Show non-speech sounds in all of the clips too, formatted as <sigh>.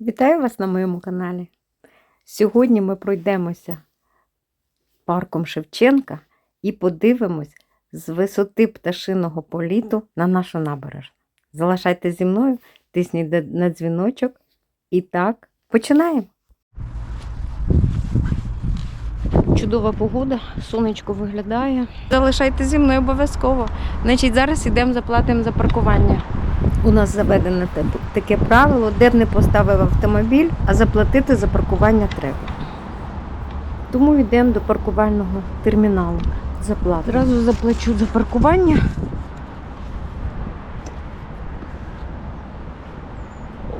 Вітаю вас на моєму каналі. Сьогодні ми пройдемося парком Шевченка і подивимось з висоти пташиного політу на нашу набережну. Залишайтесь зі мною, тисніть на дзвіночок. І так, починаємо. Чудова погода, сонечко виглядає. Залишайтесь зі мною обов'язково. Значить, зараз йдемо заплатимо за паркування. У нас заведено таке правило, де б не поставив автомобіль, а заплатити за паркування треба. Тому йдемо до паркувального терміналу. Заплатимо. Зразу заплачу за паркування.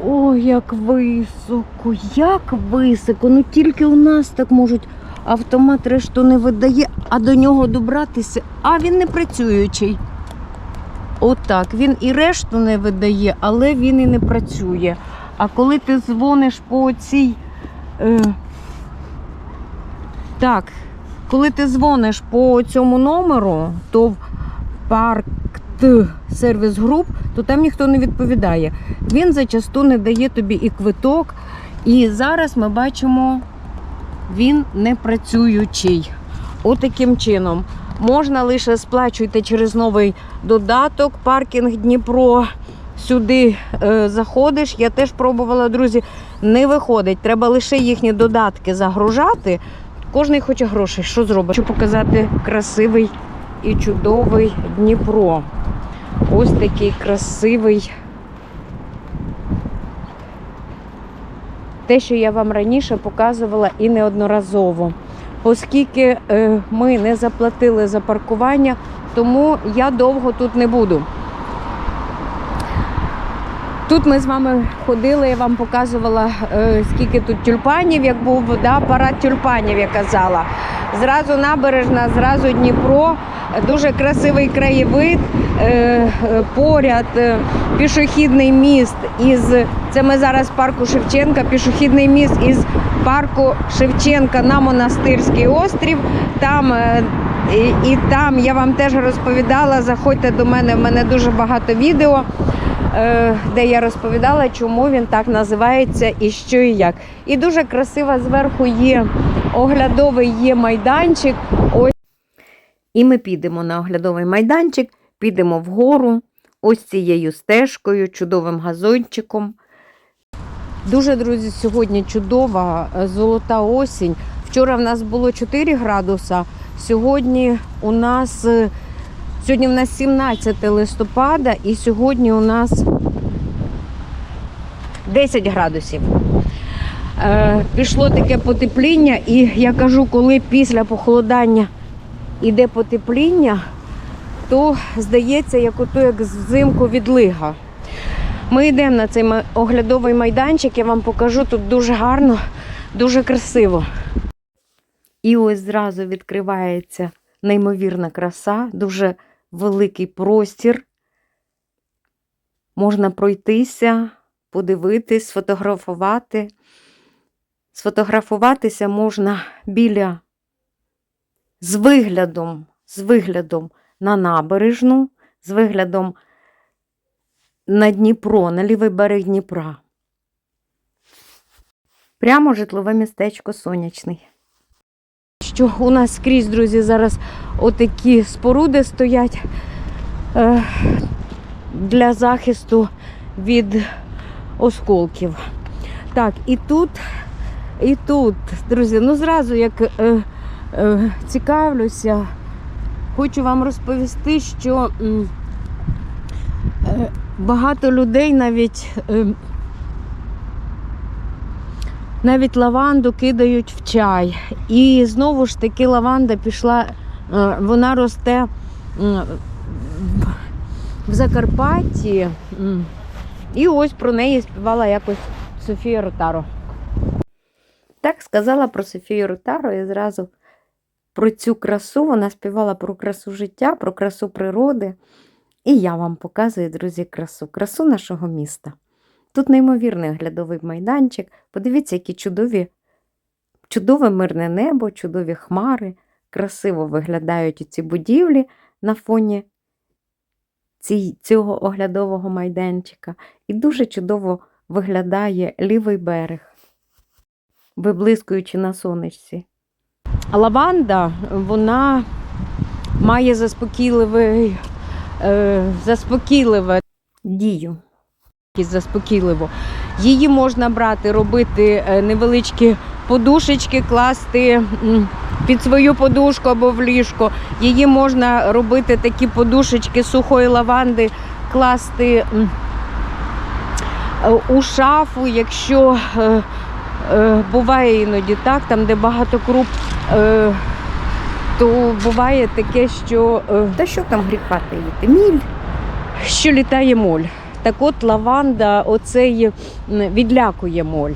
Ой, як високо, як високо. Ну тільки у нас так можуть. Автомат решту не видає, а до нього добратися, а він не працюючий. Отак, він і решту не видає, але він і не працює. А коли ти дзвониш по цій. Е, так, коли ти дзвониш по цьому номеру, то в парк сервіс груп, то там ніхто не відповідає. Він зачасту не дає тобі і квиток. І зараз ми бачимо, він не працюючий. Отаким чином. Можна лише сплачуйте через новий додаток, паркінг Дніпро. Сюди е, заходиш. Я теж пробувала, друзі, не виходить. Треба лише їхні додатки загружати. Кожний хоче грошей. Що зробить? Хочу показати красивий і чудовий Дніпро. Ось такий красивий. Те, що я вам раніше показувала і неодноразово. Оскільки е, ми не заплатили за паркування, тому я довго тут не буду. Тут ми з вами ходили, я вам показувала, е, скільки тут тюльпанів, як був да, парад тюльпанів, я казала. Зразу набережна, зразу Дніпро, дуже красивий краєвид. е, Поряд пішохідний міст із це ми зараз в парку Шевченка, пішохідний міст із парку Шевченка на Монастирський острів. Там е, і, і там я вам теж розповідала. Заходьте до мене, в мене дуже багато відео, е, де я розповідала, чому він так називається і що і як. І дуже красиво зверху є оглядовий є майданчик. Ось. І ми підемо на оглядовий майданчик, підемо вгору, ось цією стежкою, чудовим газончиком. Дуже, друзі, сьогодні чудова е, золота осінь. Вчора в нас було 4 градуса, сьогодні у нас е, сьогодні в нас 17 листопада і сьогодні у нас 10 градусів. Е, пішло таке потепління, і я кажу, коли після похолодання іде потепління, то здається, як ото як взимку відлига. Ми йдемо на цей оглядовий майданчик, я вам покажу, тут дуже гарно, дуже красиво. І ось зразу відкривається неймовірна краса, дуже великий простір. Можна пройтися, подивитись, сфотографувати. Сфотографуватися можна біля з виглядом, з виглядом на набережну, з виглядом на Дніпро, на лівий берег Дніпра. Прямо житлове містечко Сонячний. Що у нас скрізь, друзі, зараз отакі споруди стоять е, для захисту від осколків. Так, і тут, і тут, друзі, ну зразу як е, е, цікавлюся, хочу вам розповісти, що е, багато людей навіть, е, навіть лаванду кидають в чай. І знову ж таки лаванда пішла, е, вона росте в Закарпатті. І ось про неї співала якось Софія Ротаро. Так сказала про Софію Ротаро і зразу про цю красу. Вона співала про красу життя, про красу природи. І я вам показую, друзі, красу, красу нашого міста. Тут неймовірний оглядовий майданчик. Подивіться, які чудові, чудове мирне небо, чудові хмари, красиво виглядають ці будівлі на фоні цього оглядового майданчика. І дуже чудово виглядає лівий берег, виблискуючи на сонечці. Лаванда, вона має заспокійливий, е, заспокійливе дію. Заспокійливо. Її можна брати, робити е, невеличкі подушечки, класти під свою подушку або в ліжко. Її можна робити такі подушечки сухої лаванди, класти е, у шафу, якщо е, буває іноді так, там, де багато круп, то буває таке, що, е, Та що там гріха таїти? Міль. що літає моль. Так от лаванда оцей відлякує моль.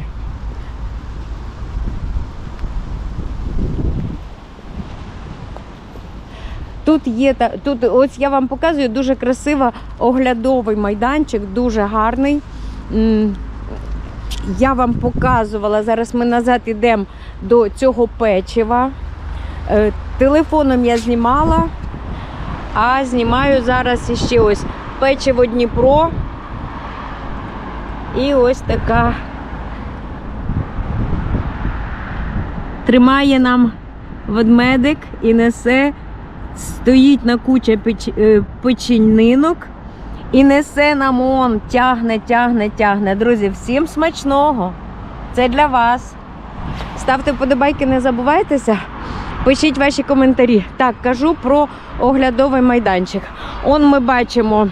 Тут є та- тут, ось я вам показую дуже красиво оглядовий майданчик, дуже гарний. Я вам показувала. Зараз ми назад йдемо до цього печива. Е, Телефоном я знімала, а знімаю зараз іще ось печиво Дніпро. І ось така тримає нам ведмедик і несе, стоїть на куча е, печінинок і несе нам он, тягне, тягне, тягне. Друзі, всім смачного! Це для вас. Ставте вподобайки, не забувайтеся. Пишіть ваші коментарі. Так, кажу про оглядовий майданчик. Он ми бачимо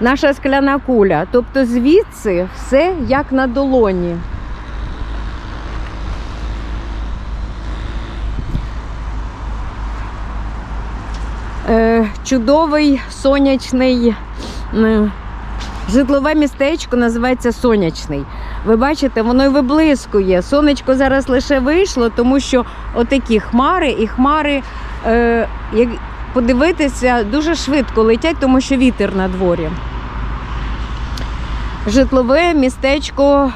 наша скляна куля. Тобто звідси все як на долоні. Е, чудовий сонячний житлове містечко називається Сонячний. Ви бачите, воно й виблискує. Сонечко зараз лише вийшло, тому що отакі хмари і хмари, е, як подивитися, дуже швидко летять, тому що вітер на дворі. Житлове містечко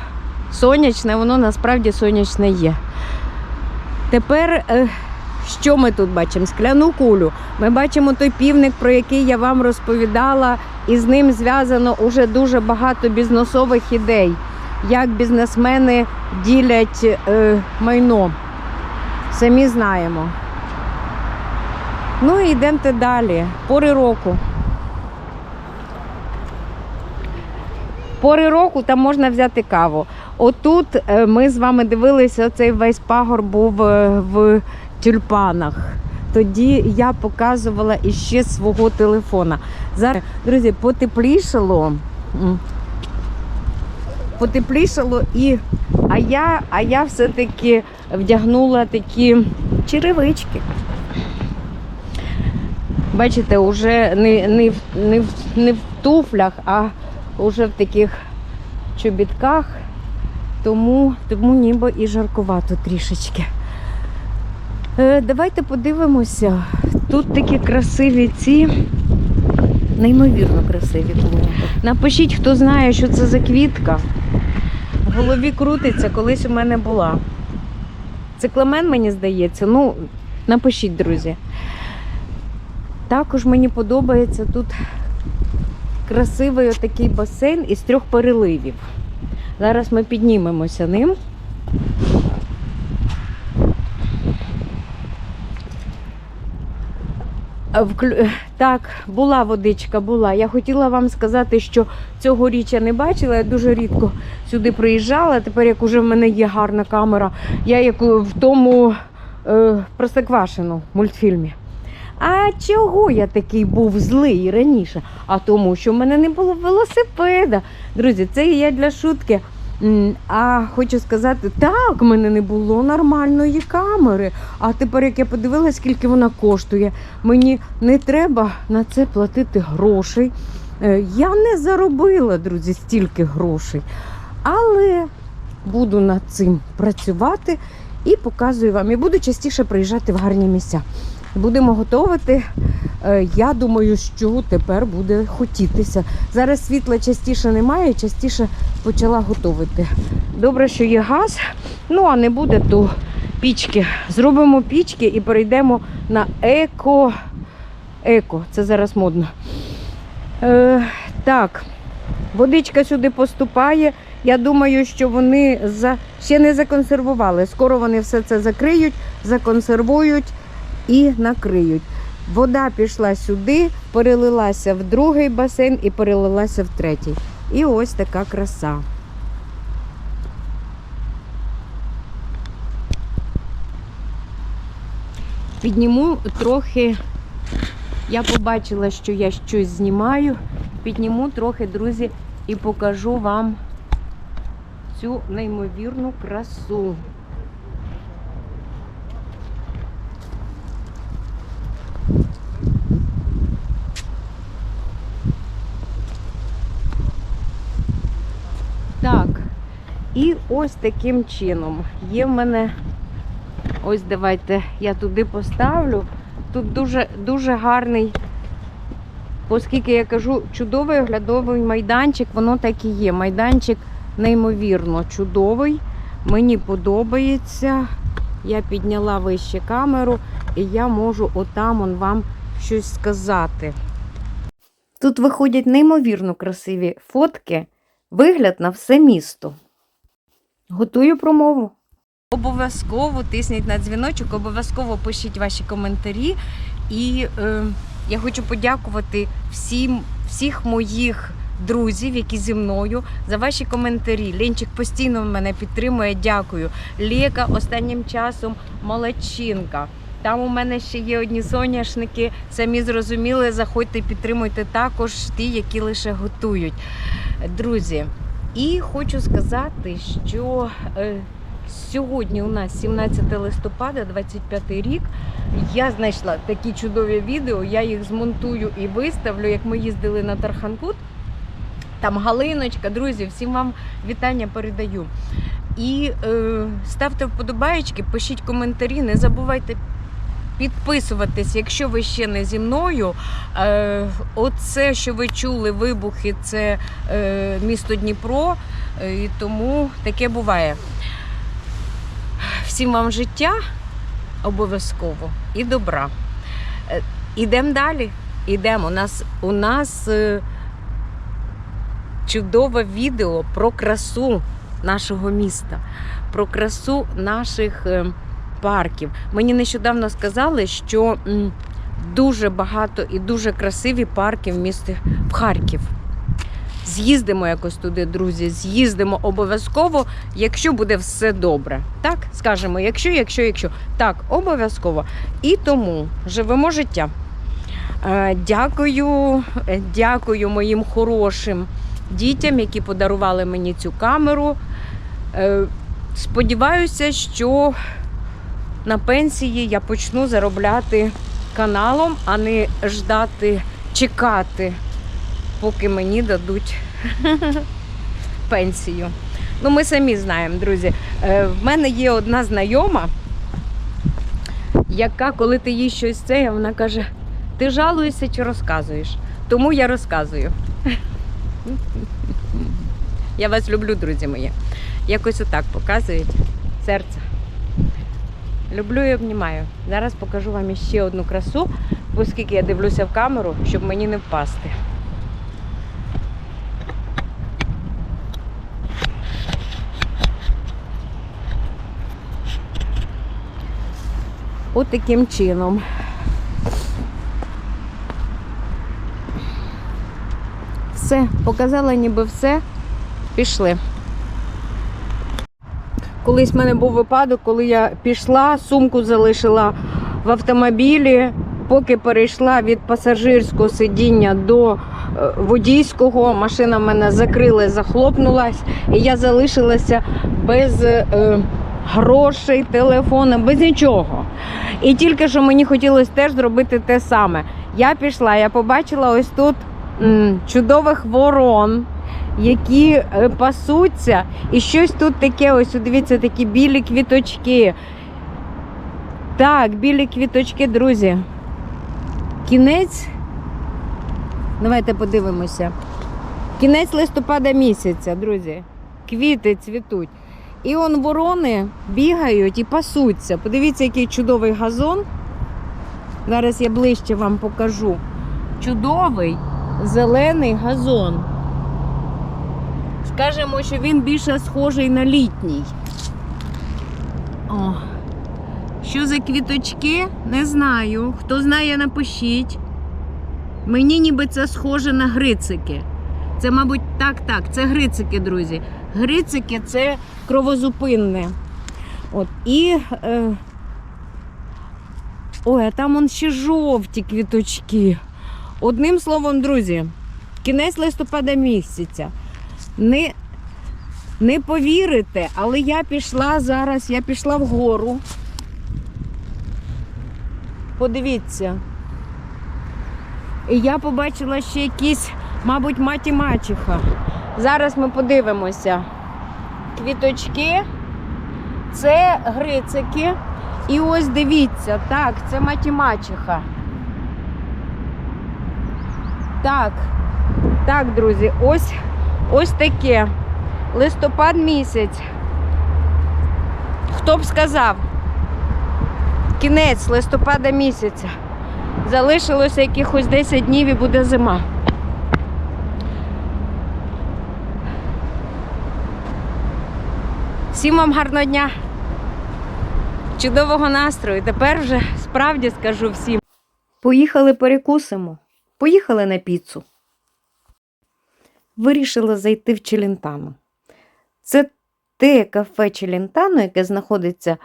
сонячне, воно насправді сонячне є. Тепер, е, що ми тут бачимо? Скляну кулю. Ми бачимо той півник, про який я вам розповідала, і з ним зв'язано уже дуже багато бізнесових ідей, як бізнесмени ділять е, майно. Самі знаємо. Ну і йдемте далі. Пори року. Пори року там можна взяти каву. Отут е, ми з вами дивилися, цей весь пагор був е, в тюльпанах. Тоді я показувала іще свого телефона. Зараз, друзі, потеплішало. Потеплішало і. А я, а я все-таки вдягнула такі Черевички. Бачите, вже не, не, не, не в туфлях, а вже в таких чобітках. Тому, тому ніби і жаркувато трішечки. Е, давайте подивимося. Тут такі красиві ці. Неймовірно красиві клумби. Напишіть, хто знає, що це за квітка. В голові крутиться, колись у мене була. Цикламен, мені здається. Ну, напишіть, друзі. Також мені подобається тут красивий отакий басейн із трьох переливів. Зараз ми піднімемося ним. А, вклю- Так, була водичка, була. Я хотіла вам сказати, що цьогоріч я не бачила, я дуже рідко сюди приїжджала. Тепер, як уже в мене є гарна камера, я як в тому е, Простоквашино мультфільмі. А чого я такий був злий раніше? А тому, що в мене не було велосипеда. Друзі, це я для шутки. А хочу сказати, так, в мене не було нормальної камери. А тепер, як я подивилася, скільки вона коштує, мені не треба на це платити грошей. Е, Я не заробила, друзі, стільки грошей. Але буду над цим працювати і показую вам. І буду частіше приїжджати в гарні місця. Будемо готувати. Е, Я думаю, що тепер буде хотітися. Зараз світла частіше немає, частіше почала готувати. Добре, що є газ. Ну, а не буде, то пічки. Зробимо пічки і перейдемо на еко. Еко, це зараз модно. Е, так. Водичка сюди поступає. Я думаю, що вони за... ще не законсервували. Скоро вони все це закриють, законсервують і накриють. Вода пішла сюди, перелилася в другий басейн і перелилася в третій. І ось така краса. Підніму трохи. Я побачила, що я щось знімаю. Підніму трохи, друзі, і покажу вам цю неймовірну красу. Так, і ось таким чином. Є в мене, ось давайте я туди поставлю. Тут дуже, дуже гарний, оскільки я кажу, чудовий оглядовий майданчик, воно так і є. Майданчик неймовірно чудовий. Мені подобається. Я підняла вище камеру і я можу отам он вам щось сказати. Тут виходять неймовірно красиві фотки, вигляд на все місто. Готую промову. Обов'язково тисніть на дзвіночок, обов'язково пишіть ваші коментарі. І е, я хочу подякувати всім, всіх моїх друзів, які зі мною, за ваші коментарі. Ленчик постійно мене підтримує. Дякую. Лєка останнім часом молодчинка. Там у мене ще є одні соняшники. Самі зрозуміли, заходьте, підтримуйте також ті, які лише готують. Друзі, і хочу сказати, що е, сьогодні у нас 17 листопада, 25 рік. Я знайшла такі чудові відео. Я їх змонтую і виставлю, як ми їздили на Тарханкут. Там Галиночка, друзі, всім вам вітання передаю. І е, ставте вподобаєчки, пишіть коментарі, не забувайте підписуватись, якщо ви ще не зі мною. Е, оце, що ви чули, вибухи, це е, місто Дніпро, е, і тому таке буває. Всім вам життя обов'язково і добра. Е, Ідемо далі. Ідемо. У нас, у нас е, чудове відео про красу нашого міста, про красу наших е, парків. Мені нещодавно сказали, що дуже багато і дуже красиві парки в місті в Харків. З'їздимо якось туди, друзі. З'їздимо обов'язково, якщо буде все добре. Так, скажемо, якщо, якщо, якщо. Так, обов'язково. І тому живемо життя. Е, Дякую, е, дякую моїм хорошим дітям, які подарували мені цю камеру. Е, Сподіваюся, що на пенсії я почну заробляти каналом, а не ждати, чекати, поки мені дадуть <laughs> пенсію. Ну, ми самі знаємо, друзі. Е, В мене є одна знайома, яка, коли ти їй щось це, вона каже: ти жалуєшся чи розказуєш? Тому я розказую. <laughs> Я вас люблю, друзі мої. Якось отак показують серце. Люблю і обнімаю. Зараз покажу вам ще одну красу, оскільки я дивлюся в камеру, щоб мені не впасти. От таким чином. Все, показала ніби все. Пішли. Колись в мене був випадок, коли я пішла, сумку залишила в автомобілі, поки перейшла від пасажирського сидіння до е, водійського, машина в мене закрила, захлопнулась, і я залишилася без е, грошей, телефона, без нічого. І тільки що мені хотілося теж зробити те саме. Я пішла, я побачила ось тут м, чудових ворон які е, пасуться, і щось тут таке, ось дивіться, такі білі квіточки. Так, білі квіточки, друзі. Кінець. Давайте подивимося. Кінець листопада місяця, друзі. Квіти цвітуть. І он ворони бігають і пасуться. Подивіться, який чудовий газон. Зараз я ближче вам покажу. Чудовий зелений газон. Скажемо, що він більше схожий на літній. О. Що за квіточки? Не знаю. Хто знає, напишіть. Мені ніби це схоже на грицики. Це, мабуть, так, так, це грицики, друзі. Грицики це кровозупинне. От, і. Е... Ой, а там он ще жовті квіточки. Одним словом, друзі, кінець листопада місяця. Не, не повірите, але я пішла зараз, я пішла вгору. Подивіться. І я побачила ще якісь, мабуть, маті мачеха. Зараз ми подивимося. Квіточки, це грицики. І ось дивіться, так, це маті мачеха. Так, так, друзі, ось, ось таке. Листопад місяць. Хто б сказав? Кінець листопада місяця. Залишилося якихось 10 днів і буде зима. Всім вам гарного дня! Чудового настрою. Тепер вже справді скажу всім. Поїхали перекусимо. Поїхали на піцу. Вирішила зайти в Челентано. Це те кафе Челентано, яке знаходиться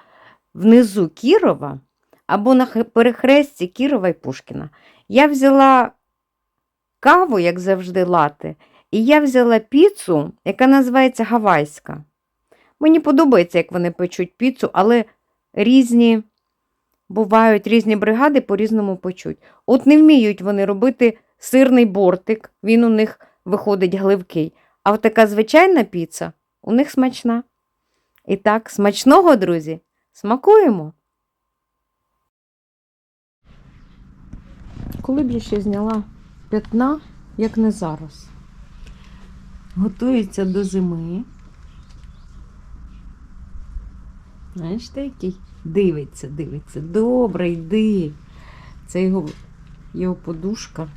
внизу Кірова або на перехресті Кірова і Пушкіна. Я взяла каву, як завжди, лати, і я взяла піцу, яка називається Гавайська. Мені подобається, як вони печуть піцу, але різні бувають різні бригади по-різному печуть. От не вміють вони робити сирний бортик, він у них виходить гливкий. А от така звичайна піца у них смачна. І так, смачного, друзі, смакуємо. Коли б я ще зняла п'ятна, як не зараз. Готується до зими. Знаєш, ти який? Дивиться, дивиться. Добре, йди. Це його, його подушка.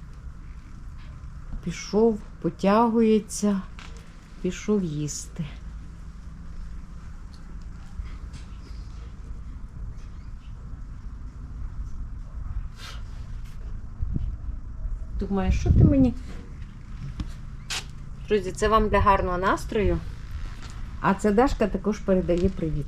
Пішов, потягується, пішов їсти. Думаю, що ти мені? Друзі, це вам для гарного настрою. А це Дашка також передає привіт.